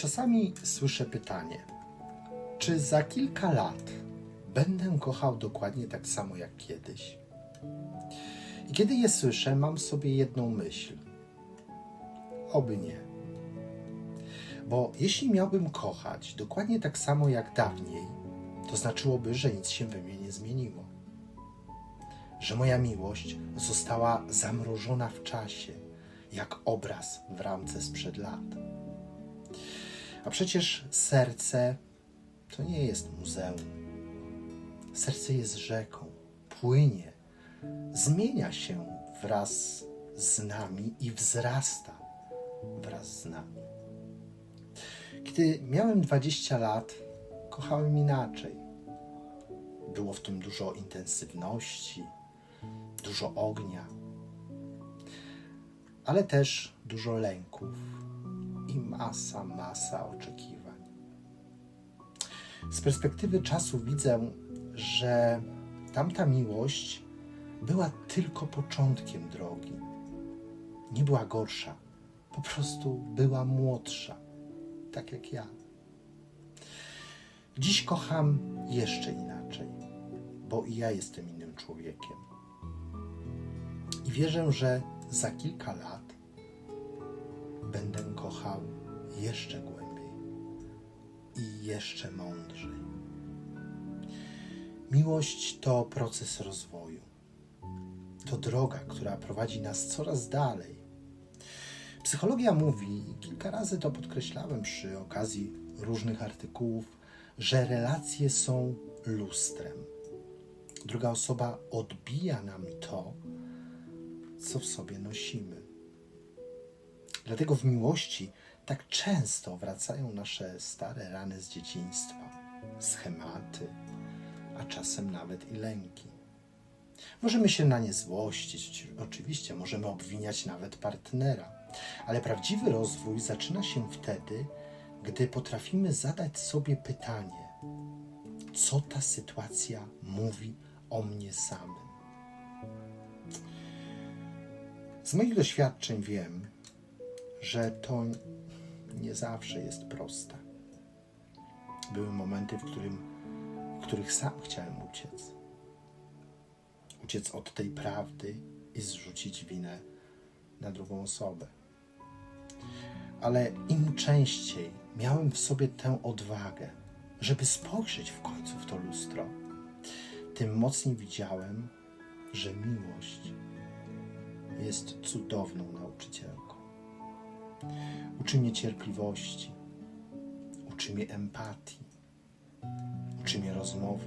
Czasami słyszę pytanie, czy za kilka lat będę kochał dokładnie tak samo jak kiedyś? I kiedy je słyszę, mam sobie jedną myśl. Oby nie. Bo jeśli miałbym kochać dokładnie tak samo jak dawniej, to znaczyłoby, że nic się we mnie nie zmieniło. Że moja miłość została zamrożona w czasie, jak obraz w ramce sprzed lat. A przecież serce to nie jest muzeum. Serce jest rzeką, płynie, zmienia się wraz z nami i wzrasta wraz z nami. Kiedy miałem 20 lat, kochałem inaczej. Było w tym dużo intensywności, dużo ognia, ale też dużo lęków i masa, masa oczekiwań. Z perspektywy czasu widzę, że tamta miłość była tylko początkiem drogi. Nie była gorsza, po prostu była młodsza, tak jak ja. Dziś kocham jeszcze inaczej, bo i ja jestem innym człowiekiem. I wierzę, że za kilka lat będę kochał jeszcze głębiej i jeszcze mądrzej. Miłość to proces rozwoju. To droga, która prowadzi nas coraz dalej. Psychologia mówi, i kilka razy to podkreślałem przy okazji różnych artykułów, że relacje są lustrem. Druga osoba odbija nam to, co w sobie nosimy. Dlatego w miłości tak często wracają nasze stare rany z dzieciństwa, schematy, a czasem nawet i lęki. Możemy się na nie złościć, oczywiście, możemy obwiniać nawet partnera, ale prawdziwy rozwój zaczyna się wtedy, gdy potrafimy zadać sobie pytanie, co ta sytuacja mówi o mnie samym. Z moich doświadczeń wiem, że to nie zawsze jest proste. Były momenty, w, którym, w których sam chciałem uciec. Uciec od tej prawdy i zrzucić winę na drugą osobę. Ale im częściej miałem w sobie tę odwagę, żeby spojrzeć w końcu w to lustro, tym mocniej widziałem, że miłość jest cudowną nauczycielką. Uczy mnie cierpliwości, uczy mnie empatii, uczy mnie rozmowy,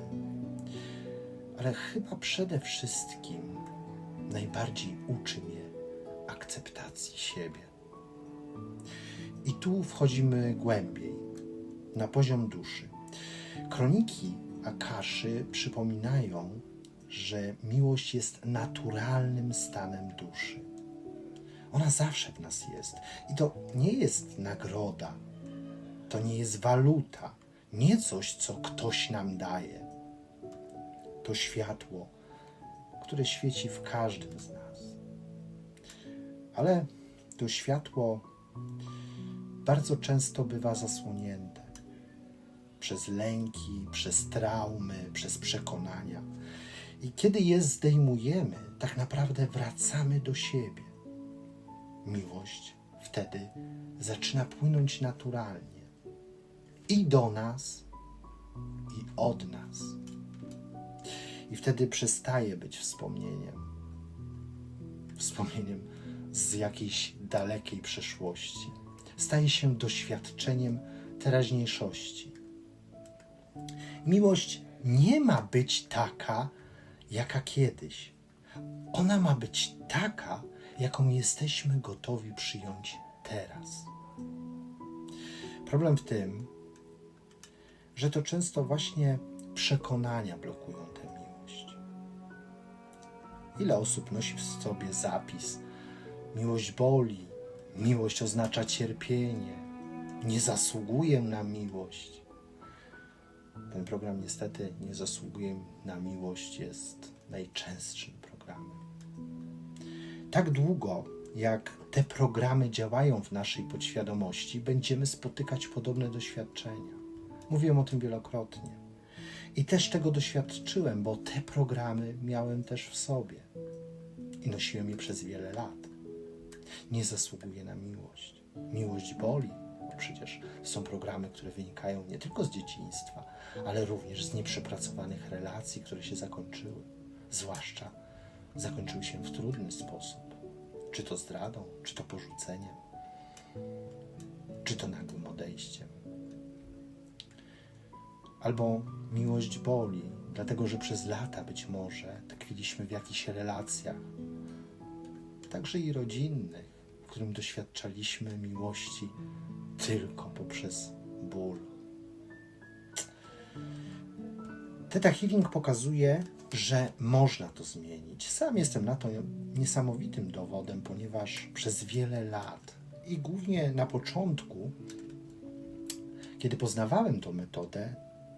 ale chyba przede wszystkim najbardziej uczy mnie akceptacji siebie. I tu wchodzimy głębiej, na poziom duszy. Kroniki Akaszy przypominają, że miłość jest naturalnym stanem duszy. Ona zawsze w nas jest. I to nie jest nagroda, to nie jest waluta, nie coś, co ktoś nam daje. To światło, które świeci w każdym z nas. Ale to światło bardzo często bywa zasłonięte przez lęki, przez traumy, przez przekonania. I kiedy je zdejmujemy, tak naprawdę wracamy do siebie. Miłość wtedy zaczyna płynąć naturalnie i do nas, i od nas. I wtedy przestaje być wspomnieniem. Wspomnieniem z jakiejś dalekiej przeszłości. Staje się doświadczeniem teraźniejszości. Miłość nie ma być taka, jaka kiedyś. Ona ma być taka, jaką jesteśmy gotowi przyjąć teraz. Problem w tym, że to często właśnie przekonania blokują tę miłość. Ile osób nosi w sobie zapis: miłość boli, miłość oznacza cierpienie, nie zasługuję na miłość. Ten program niestety nie zasługuje na miłość, jest najczęstszym programem. Tak długo, jak te programy działają w naszej podświadomości, będziemy spotykać podobne doświadczenia. Mówiłem o tym wielokrotnie. I też tego doświadczyłem, bo te programy miałem też w sobie i nosiłem je przez wiele lat. Nie zasługuję na miłość. Miłość boli, bo przecież są programy, które wynikają nie tylko z dzieciństwa, ale również z nieprzepracowanych relacji, które się zakończyły, zwłaszcza zakończyły się w trudny sposób. Czy to zdradą, czy to porzuceniem, czy to nagłym odejściem. Albo miłość boli, dlatego że przez lata być może tkwiliśmy w jakichś relacjach, także i rodzinnych, w którym doświadczaliśmy miłości tylko poprzez ból. Teta Healing pokazuje, że można to zmienić. Sam jestem na to niesamowitym dowodem, ponieważ przez wiele lat i głównie na początku, kiedy poznawałem tą metodę,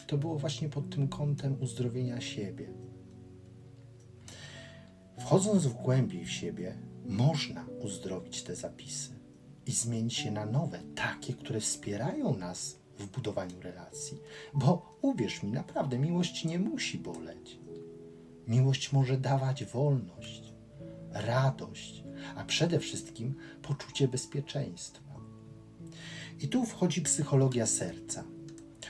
to było właśnie pod tym kątem uzdrowienia siebie. Wchodząc w głębiej w siebie, można uzdrowić te zapisy i zmienić je na nowe, takie, które wspierają nas w budowaniu relacji. Bo uwierz mi, naprawdę miłość nie musi boleć. Miłość może dawać wolność, radość, a przede wszystkim poczucie bezpieczeństwa. I tu wchodzi psychologia serca.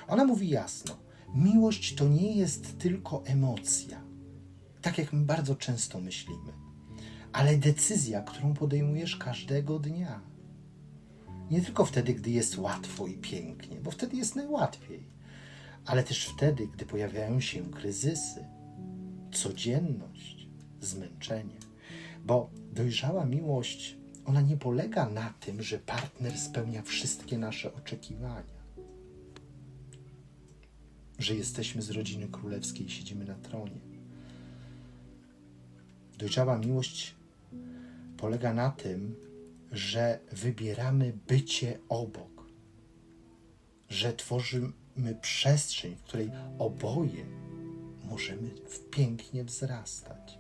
Ona mówi jasno: miłość to nie jest tylko emocja, tak jak my bardzo często myślimy, ale decyzja, którą podejmujesz każdego dnia. Nie tylko wtedy, gdy jest łatwo i pięknie, bo wtedy jest najłatwiej, ale też wtedy, gdy pojawiają się kryzysy, codzienność, zmęczenie. Bo dojrzała miłość, ona nie polega na tym, że partner spełnia wszystkie nasze oczekiwania. Że jesteśmy z rodziny królewskiej i siedzimy na tronie. Dojrzała miłość polega na tym, że wybieramy bycie obok, że tworzymy przestrzeń, w której oboje możemy pięknie wzrastać.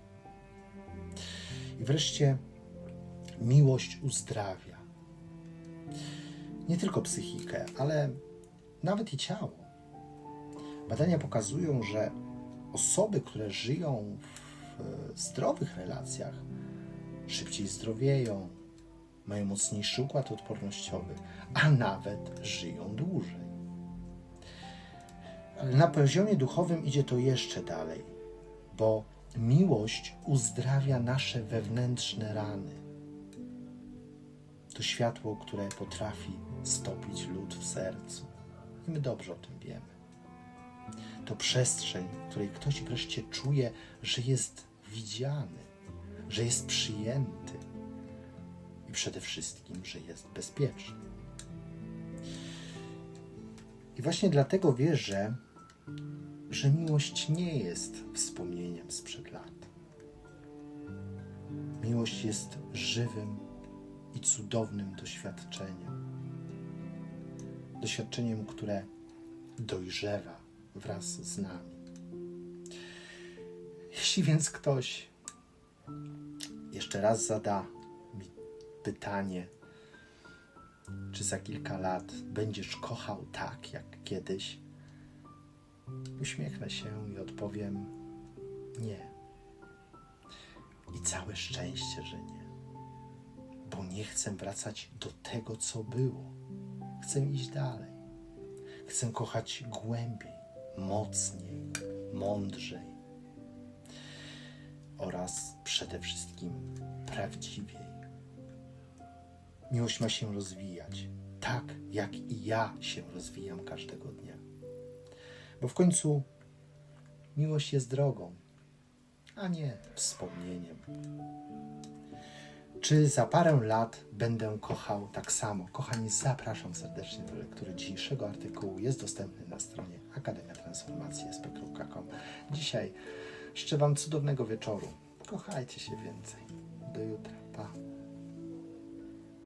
I wreszcie miłość uzdrawia. Nie tylko psychikę, ale nawet i ciało. Badania pokazują, że osoby, które żyją w zdrowych relacjach, szybciej zdrowieją, mają mocniejszy układ odpornościowy, a nawet żyją dłużej. Na poziomie duchowym idzie to jeszcze dalej, bo miłość uzdrawia nasze wewnętrzne rany. To światło, które potrafi stopić lód w sercu. I my dobrze o tym wiemy. To przestrzeń, w której ktoś wreszcie czuje, że jest widziany, że jest przyjęty i przede wszystkim, że jest bezpieczny. I właśnie dlatego wierzę, że miłość nie jest wspomnieniem sprzed lat. Miłość jest żywym i cudownym doświadczeniem. Doświadczeniem, które dojrzewa wraz z nami. Jeśli więc ktoś jeszcze raz zada mi pytanie, czy za kilka lat będziesz kochał tak jak kiedyś, Uśmiechnę się i odpowiem nie. I całe szczęście, że nie. Bo nie chcę wracać do tego, co było. Chcę iść dalej. Chcę kochać głębiej, mocniej, mądrzej oraz przede wszystkim prawdziwiej. Miłość ma się rozwijać, tak jak i ja się rozwijam każdego dnia. Bo w końcu miłość jest drogą, a nie wspomnieniem. Czy za parę lat będę kochał tak samo? Kochani, zapraszam serdecznie do lektury dzisiejszego artykułu. Jest dostępny na stronie Akademia Transformacji sp.com. Dzisiaj życzę Wam cudownego wieczoru. Kochajcie się więcej. Do jutra. Pa.